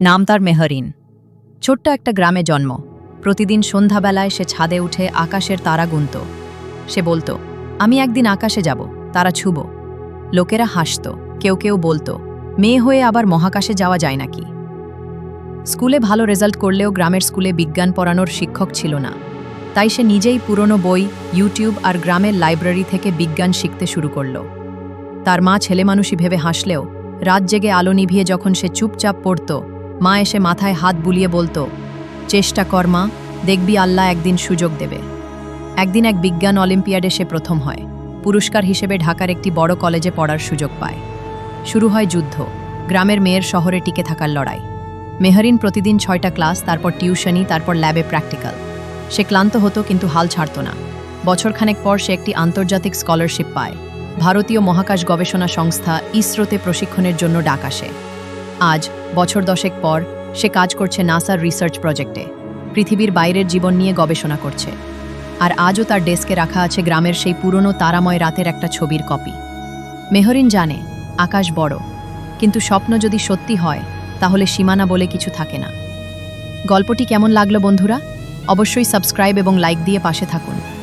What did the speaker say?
নাম তার মেহরিন। ছোট্ট একটা গ্রামে জন্ম। প্রতিদিন সন্ধ্যাবেলায় সে ছাদে উঠে আকাশের তারা গুনত। সে বলতো, আমি একদিন আকাশে যাব, তারা ছুব। লোকেরা হাসত, কেউ কেউ বলতো, মেয়ে হয়ে আবার মহাকাশে যাওয়া যায় নাকি? স্কুলে ভালো রেজাল্ট করলেও গ্রামের স্কুলে বিজ্ঞান পড়ানোর শিক্ষক ছিল না। তাই সে নিজেই পুরনো বই, ইউটিউব আর গ্রামের লাইব্রেরি থেকে বিজ্ঞান শিখতে শুরু করল। তার মা ছেলেমানুষই ভেবে হাসলেও, রাত জেগে আলো নিভিয়ে যখন সে চুপচাপ পড়ত মা এসে মাথায় হাত বুলিয়ে বলতো, চেষ্টা কর মা, দেখবি আল্লাহ একদিন সুযোগ দেবে। একদিন এক বিজ্ঞান অলিম্পিয়াডে সে প্রথম হয়। পুরস্কার হিসেবে ঢাকার একটি বড় কলেজে পড়ার সুযোগ পায়। শুরু হয় যুদ্ধ। গ্রামের মেয়ের শহরে টিকে থাকার লড়াই। মেহরিন প্রতিদিন ছয়টা ক্লাস, তারপর টিউশনি, তারপর ল্যাবে প্র্যাকটিক্যাল। সে ক্লান্ত হতো কিন্তু হাল ছাড়ত না। বছরখানেক পর সে একটি আন্তর্জাতিক স্কলারশিপ পায়। ভারতীয় মহাকাশ গবেষণা সংস্থা ইসরোতে প্রশিক্ষণের জন্য ডাক আসে। আজ, বছর দশেক পর, সে কাজ করছে নাসার রিসার্চ প্রজেক্টে। পৃথিবীর বাইরের জীবন নিয়ে গবেষণা করছে। আর আজও তার ডেস্কে রাখা আছে গ্রামের সেই পুরনো তারাময় রাতের একটা ছবির কপি। মেহরিন জানে, আকাশ বড়। কিন্তু স্বপ্ন যদি সত্যি হয়, তাহলে সীমানা বলে কিছু থাকে না। গল্পটি কেমন লাগল বন্ধুরা? অবশ্যই সাবস্ক্রাইব এবং লাইক দিয়ে পাশে থাকুন।